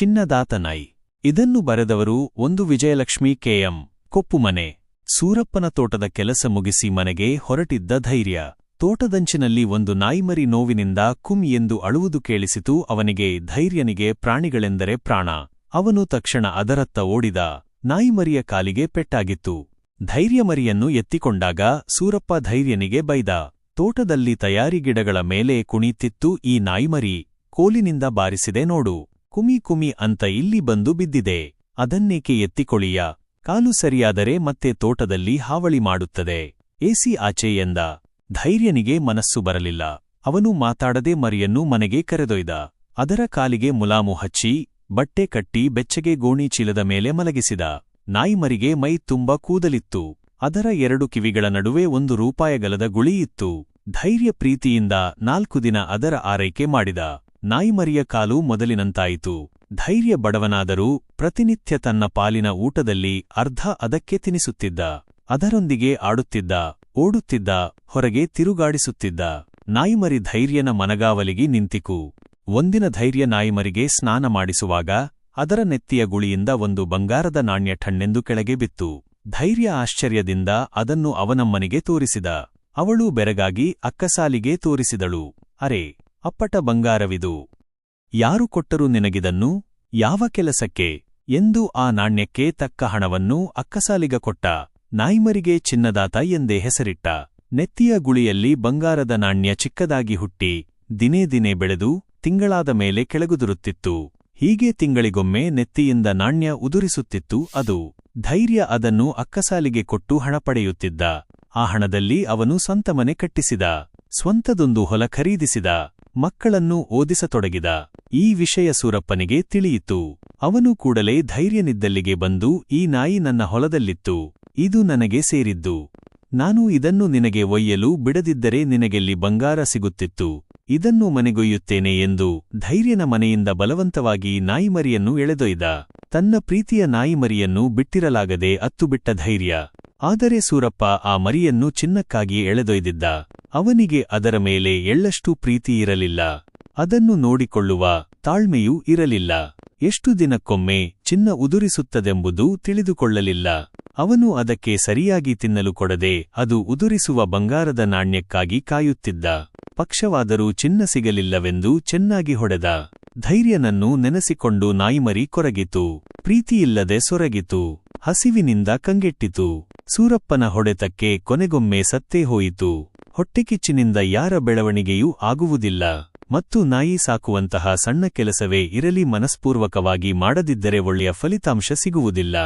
ಚಿನ್ನದಾತನೈ ಇದನ್ನು ಬರೆದವರು ಒಂದು ವಿಜಯಲಕ್ಷ್ಮಿ ಕೆಎಂ ಕೊಪ್ಪುಮನೆ. ಸೂರಪ್ಪನ ತೋಟದ ಕೆಲಸ ಮುಗಿಸಿ ಮನೆಗೆ ಹೊರಟಿದ್ದ ಧೈರ್ಯ. ತೋಟದಂಚಿನಲ್ಲಿ ಒಂದು ನಾಯಿಮರಿ ನೋವಿನಿಂದ ಕುಂ ಎಂದು ಅಳುವುದು ಕೇಳಿಸಿತು ಅವನಿಗೆ ಧೈರ್ಯನಿಗೆ ಪ್ರಾಣಿಗಳೆಂದರೆ ಪ್ರಾಣ. ಅವನು ತಕ್ಷಣ ಅದರತ್ತ ಓಡಿದ ನಾಯಿಮರಿಯ ಕಾಲಿಗೆ ಪೆಟ್ಟಾಗಿತ್ತು. ಧೈರ್ಯಮರಿಯನ್ನು ಎತ್ತಿಕೊಂಡಾಗ ಸೂರಪ್ಪ ಧೈರ್ಯನಿಗೆ ಬೈದ. ತೋಟದಲ್ಲಿ ತಯಾರಿ ಗಿಡಗಳ ಮೇಲೆ ಕುಣಿತಿತ್ತು ಈ ನಾಯಿಮರಿ. ಕೋಲಿನಿಂದ ಬಾರಿಸಿದೆ ನೋಡು. ಕುಮಿ ಕುಮಿ ಅಂತ ಇಲ್ಲಿ ಬಂದು ಬಿದ್ದಿದೆ. ಅದನ್ನೇಕೆ ಎತ್ತಿಕೊಳಿಯ ಕಾಲು ಸರಿಯಾದರೆ ಮತ್ತೆ ತೋಟದಲ್ಲಿ ಹಾವಳಿ ಮಾಡುತ್ತದೆ. ಏಸಿ ಆಚೆ ಎಂದ. ಧೈರ್ಯನಿಗೆ ಮನಸ್ಸು ಬರಲಿಲ್ಲ. ಅವನು ಮಾತಾಡದೆ ಮರಿಯನ್ನು ಮನೆಗೆ ಕರೆದೊಯ್ದ. ಅದರ ಕಾಲಿಗೆ ಮುಲಾಮು ಹಚ್ಚಿ, ಬಟ್ಟೆ ಕಟ್ಟಿ ಬೆಚ್ಚಗೆ ಗೋಣಿ ಚೀಲದ ಮೇಲೆ ಮಲಗಿಸಿದ. ನಾಯಿಮರಿಗೆ ಮೈ ತುಂಬ ಕೂದಲಿತ್ತು. ಅದರ ಎರಡು ಕಿವಿಗಳ ನಡುವೆ ಒಂದು ರೂಪಾಯಗಲದ ಗುಳಿಯಿತ್ತು. ಧೈರ್ಯ ಪ್ರೀತಿಯಿಂದ ನಾಲ್ಕು ದಿನ ಅದರ ಆರೈಕೆ ಮಾಡಿದ. ನಾಯಿಮರಿಯ ಕಾಲು ಮೊದಲಿನಂತಾಯಿತು. ಧೈರ್ಯ ಬಡವನಾದರೂ ಪ್ರತಿನಿತ್ಯ ತನ್ನ ಪಾಲಿನ ಊಟದಲ್ಲಿ ಅರ್ಧ ಅದಕ್ಕೆ ತಿನಿಸುತ್ತಿದ್ದ. ಅದರೊಂದಿಗೆ ಆಡುತ್ತಿದ್ದ, ಓಡುತ್ತಿದ್ದ, ಹೊರಗೆ ತಿರುಗಾಡಿಸುತ್ತಿದ್ದ. ನಾಯಿಮರಿ ಧೈರ್ಯನ ಮನಗಾವಲಿಗೆ ನಿಂತಿಕು. ಒಂದಿನ ಧೈರ್ಯ ನಾಯಿಮರಿಗೆ ಸ್ನಾನ ಮಾಡಿಸುವಾಗ ಅದರ ನೆತ್ತಿಯ ಗುಳಿಯಿಂದ ಒಂದು ಬಂಗಾರದ ನಾಣ್ಯ ಠಣ್ಣೆಂದು ಕೆಳಗೆ ಬಿತ್ತು. ಧೈರ್ಯ ಆಶ್ಚರ್ಯದಿಂದ ಅದನ್ನು ಅವನಮ್ಮನಿಗೆ ತೋರಿಸಿದ. ಅವಳು ಬೆರಗಾಗಿ ಅಕ್ಕಸಾಲಿಗೆ ತೋರಿಸಿದಳು. ಅರೆ ಅಪ್ಪಟ ಬಂಗಾರವಿದು. ಯಾರು ಕೊಟ್ಟರು ನಿನಗಿದನ್ನು? ಯಾವ ಕೆಲಸಕ್ಕೆ? ಎಂದು ಆ ನಾಣ್ಯಕ್ಕೆ ತಕ್ಕ ಹಣವನ್ನು ಅಕ್ಕಸಾಲಿಗ ಕೊಟ್ಟ. ನಾಯಿಮರಿಗೆ ಚಿನ್ನದಾತ ಎಂದೇ ಹೆಸರಿಟ್ಟ. ನೆತ್ತಿಯ ಗುಳಿಯಲ್ಲಿ ಬಂಗಾರದ ನಾಣ್ಯ ಚಿಕ್ಕದಾಗಿ ಹುಟ್ಟಿ. ದಿನೇ ದಿನೇ ಬೆಳೆದು, ತಿಂಗಳಾದ ಮೇಲೆ ಕೆಳಗುದುರುತ್ತಿತ್ತು. ಹೀಗೆ ತಿಂಗಳಿಗೊಮ್ಮೆ ನೆತ್ತಿಯಿಂದ ನಾಣ್ಯ ಉದುರಿಸುತ್ತಿತ್ತು ಅದು. ಧೈರ್ಯ ಅದನ್ನು ಅಕ್ಕಸಾಲಿಗೆ ಕೊಟ್ಟು ಹಣ ಪಡೆಯುತ್ತಿದ್ದ. ಆ ಹಣದಲ್ಲಿ ಅವನು ಸ್ವಂತ ಮನೆ ಕಟ್ಟಿಸಿದ. ಸ್ವಂತದೊಂದು ಹೊಲ ಖರೀದಿಸಿದ. ಮಕ್ಕಳನ್ನು ಓದಿಸತೊಡಗಿದ ಈ ವಿಷಯ ಸೂರಪ್ಪನಿಗೆ ತಿಳಿಯಿತು. ಅವನು ಕೂಡಲೇ ಧೈರ್ಯನಿದ್ದಲ್ಲಿಗೆ ಬಂದು, ಈ ನಾಯಿ ನನ್ನ ಹೊಲದಲ್ಲಿತ್ತು, ಇದು ನನಗೆ ಸೇರಿದ್ದು. ನಾನು ಇದನ್ನು ನಿನಗೆ ಒಯ್ಯಲು ಬಿಡದಿದ್ದರೆ ನಿನಗೆಲ್ಲಿ ಬಂಗಾರ ಸಿಗುತ್ತಿತ್ತು. ಇದನ್ನು ಮನೆಗೊಯ್ಯುತ್ತೇನೆ ಎಂದು ಧೈರ್ಯನ ಮನೆಯಿಂದ ಬಲವಂತವಾಗಿ ನಾಯಿಮರಿಯನ್ನು ಎಳೆದೊಯ್ದ. ತನ್ನ ಪ್ರೀತಿಯ ನಾಯಿಮರಿಯನ್ನು ಬಿಟ್ಟಿರಲಾಗದೆ ಅತ್ತುಬಿಟ್ಟ ಧೈರ್ಯ. ಆದರೆ ಸೂರಪ್ಪ ಆ ಮರಿಯನ್ನು ಚಿನ್ನಕ್ಕಾಗಿ ಎಳೆದೊಯ್ದಿದ್ದ. ಅವನಿಗೆ ಅದರ ಮೇಲೆ ಎಳ್ಳಷ್ಟು ಪ್ರೀತಿ ಇರಲಿಲ್ಲ. ಅದನ್ನು ನೋಡಿಕೊಳ್ಳುವ ತಾಳ್ಮೆಯೂ ಇರಲಿಲ್ಲ. ಎಷ್ಟು ದಿನಕ್ಕೊಮ್ಮೆ ಚಿನ್ನ ಉದುರಿಸುತ್ತದೆಂಬುದು ತಿಳಿದುಕೊಳ್ಳಲಿಲ್ಲ. ಅವನು ಅದಕ್ಕೆ ಸರಿಯಾಗಿ ತಿನ್ನಲು ಕೊಡದೆ ಅದು ಉದುರಿಸುವ ಬಂಗಾರದ ನಾಣ್ಯಕ್ಕಾಗಿ ಕಾಯುತ್ತಿದ್ದ. ಪಕ್ಷವಾದರೂ ಚಿನ್ನ ಸಿಗಲಿಲ್ಲವೆಂದು ಚೆನ್ನಾಗಿ ಹೊಡೆದ. ಧೈರ್ಯನನ್ನು ನೆನೆಸಿಕೊಂಡು ನಾಯಿಮರಿ ಕೊರಗಿತು. ಪ್ರೀತಿಯಿಲ್ಲದೆ ಸೊರಗಿತು. ಹಸಿವಿನಿಂದ ಕಂಗೆಟ್ಟಿತು. ಸೂರಪ್ಪನ ಹೊಡೆತಕ್ಕೆ ಕೊನೆಗೊಮ್ಮೆ ಸತ್ತೇ ಹೋಯಿತು. ಹೊಟ್ಟೆಕಿಚ್ಚಿನಿಂದ ಯಾರ ಬೆಳವಣಿಗೆಯೂ ಆಗುವುದಿಲ್ಲ. ಮತ್ತು ನಾಯಿ ಸಾಕುವಂತಹ ಸಣ್ಣ ಕೆಲಸವೇ ಇರಲಿ ಮನಸ್ಪೂರ್ವಕವಾಗಿ ಮಾಡದಿದ್ದರೆ ಒಳ್ಳೆಯ ಫಲಿತಾಂಶ ಸಿಗುವುದಿಲ್ಲ.